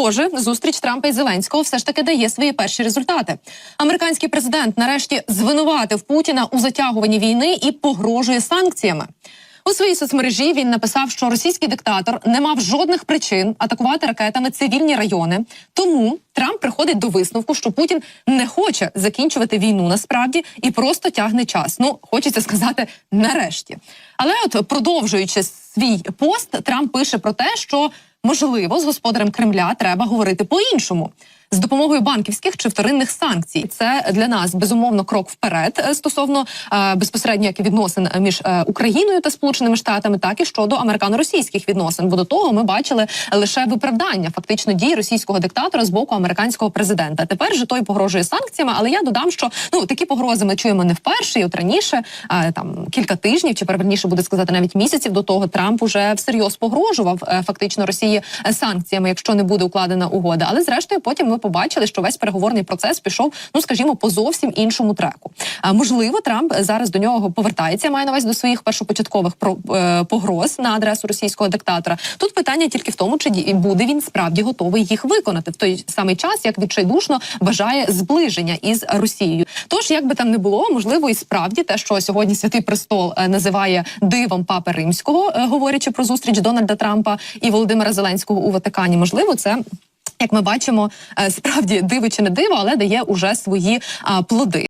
Схоже, зустріч Трампа і Зеленського все ж таки дає свої перші результати. Американський президент нарешті звинуватив Путіна у затягуванні війни і погрожує санкціями. У своїй соцмережі він написав, що російський диктатор не мав жодних причин атакувати ракетами цивільні райони. Тому Трамп приходить до висновку, що Путін не хоче закінчувати війну насправді і просто тягне час. Ну хочеться сказати нарешті. Але, от продовжуючи свій пост, Трамп пише про те, що можливо з господарем Кремля треба говорити по-іншому. З допомогою банківських чи вторинних санкцій це для нас безумовно крок вперед е, стосовно е, безпосередньо як відносин між е, Україною та Сполученими Штатами, так і щодо американо-російських відносин. Бо до того ми бачили лише виправдання фактично дій російського диктатора з боку американського президента. Тепер же той погрожує санкціями. Але я додам, що ну такі погрози ми чуємо не вперше, і от раніше там кілька тижнів, чи верніше буде сказати навіть місяців до того, Трамп уже всерйоз погрожував фактично Росії санкціями, якщо не буде укладена угода. Але зрештою, потім ми побачили, що весь переговорний процес пішов, ну скажімо, по зовсім іншому треку. А можливо, Трамп зараз до нього повертається, має на увазі до своїх першопочаткових про е, погроз на адресу російського диктатора. Тут питання тільки в тому, чи буде він справді готовий їх виконати в той самий час, як відчайдушно бажає зближення із Росією. Тож, як би там не було, можливо, і справді те, що сьогодні святий престол е, називає дивом папи римського, е, говорячи про зустріч Дональда Трампа і Володимира Зеленського у Ватикані, можливо, це. Як ми бачимо, е, справді диво чи не диво, але дає уже свої плоди.